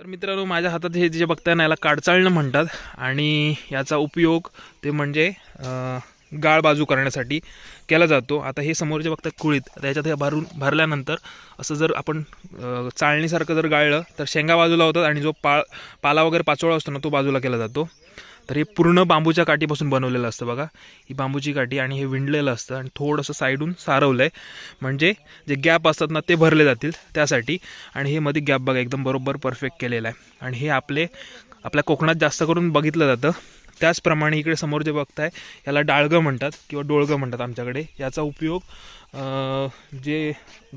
तर मित्रांनो माझ्या हातात हे जे बघताय ना याला काडचाळणं म्हणतात. आणि याचा उपयोग ते म्हणजे गाळ बाजू करण्यासाठी केला जातो. आता हे समोर जे बघतात कुळीत आता याच्यात हे भरून भरल्यानंतर असं जर आपण चाळणीसारखं जर गाळलं तर शेंगा बाजूला होतात आणि जो पा पाला वगैरे पाचोळा असतो ना तो बाजूला केला जातो. तर हे पूर्ण बांबूच्या काठीपासून बनवलेलं असतं बघा. ही बांबूची काठी आणि हे विणलेलं असतं आणि थोडंसं साईडून सारवलं आहे म्हणजे जे गॅप असतात ना ते भरले जातील त्यासाठी. आणि हे मध्ये गॅप बघा एकदम बरोबर परफेक्ट केलेलं आहे. आणि हे आपले आपल्या कोकणात जास्त करून बघितलं जातं. त्याचप्रमाणे इकडे समोर जे बघताय याला डाळगं म्हणतात किंवा डोळगं म्हणतात आमच्याकडे. याचा उपयोग जे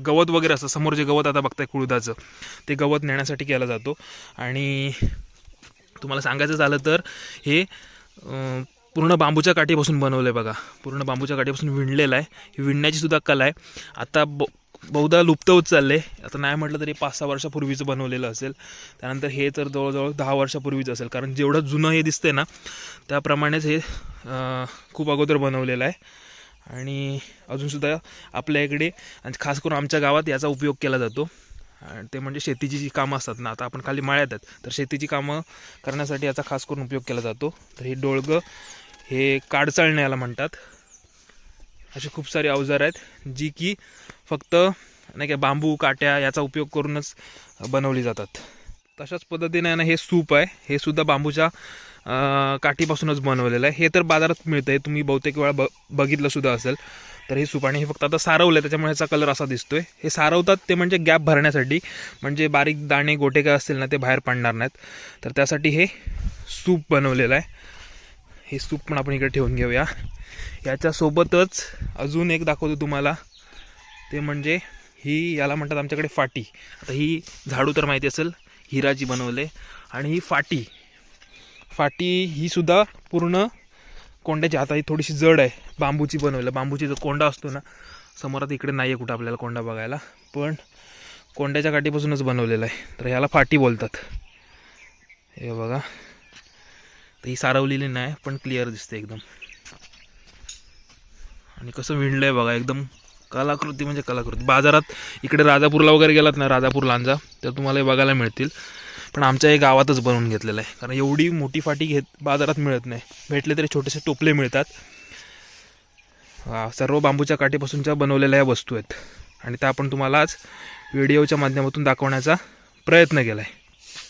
गवत वगैरे असतं समोर जे गवत आता बघताय कुळदाचं ते गवत नेण्यासाठी केला जातो. आणि तुम्हाला सांगायचं झालं तर हे पूर्ण बांबूच्या काठीपासून बनवलं आहे बघा. पूर्ण बांबूच्या काठीपासून विणलेलं आहे. ही विणण्याची सुद्धा कला आहे. आता ब बहुधा लुप्त होत चालले आता नाही म्हटलं तरी पाच सहा वर्षापूर्वीचं बनवलेलं असेल. त्यानंतर हे तर जवळजवळ दहा वर्षापूर्वीचं असेल. कारण जेवढं जुनं हे दिसतंय ना त्याप्रमाणेच हे खूप अगोदर बनवलेलं आहे. आणि अजूनसुद्धा आपल्या इकडे आणि खास करून आमच्या गावात याचा उपयोग केला जातो. ते म्हणजे शेतीची जी कामं असतात ना आता आपण खाली माळ्यात आहेत तर शेतीची कामं करण्यासाठी याचा खास करून उपयोग केला जातो. तर हे डोळगं हे काडचाळणे याला म्हणतात. असे खूप सारे अवजारं आहेत जी की फक्त नाही का बांबू काट्या याचा उपयोग करूनच बनवली जातात. तशाच पद्धतीने ना हे सूप आहे. हे सुद्धा बांबूच्या काठीपासूनच बनवलेलं आहे. हे तर बाजारात मिळतं आहे तुम्ही बहुतेक वेळा ब बघितलं सुद्धा असेल. तर हे सूप आणि हे फक्त आता सारवलं आहे त्याच्यामुळे ह्याचा कलर असा दिसतोय. हे सारवतात ते म्हणजे गॅप भरण्यासाठी म्हणजे बारीक दाणे गोटे काय असतील ना ते बाहेर पडणार नाहीत. तर त्यासाठी हे सूप बनवलेलं आहे. हे सूप पण आपण इकडे ठेवून घेऊया. याच्यासोबतच अजून एक दाखवतो तुम्हाला. ते म्हणजे ही याला म्हणतात आमच्याकडे फाटी. आता ही झाडू तर माहिती असेल हिराची बनवले. आणि ही फाटी फाटी ही सुद्धा पूर्ण कोंड्याची आता ही थोडीशी जड आहे. बांबूची बनवलं. बांबूची जो कोंडा असतो ना समोरात इकडे नाही आहे कुठं आपल्याला कोंडा बघायला. पण कोंड्याच्या काठीपासूनच बनवलेला आहे. तर ह्याला फाटी बोलतात. हे बघा. तर ही सारवलेली नाही पण क्लिअर दिसते एकदम. आणि कसं विणलं आहे बघा एकदम कलाकृती म्हणजे कलाकृती. बाजारात इकडे राजापूरला वगैरे गेलात ना राजापूर लांजा तर तुम्हाला हे बघायला मिळतील. पण आमच्या हे गावातच बनवून घेतलेलं आहे. कारण एवढी मोठी फाटी घेत बाजारात मिळत नाही. भेटले तरी छोटेसे टोपले मिळतात. सर्व बांबूच्या काठीपासूनच्या बनवलेल्या या वस्तू आहेत. आणि त्या आपण तुम्हाला आज व्हिडिओच्या माध्यमातून दाखवण्याचा प्रयत्न केला आहे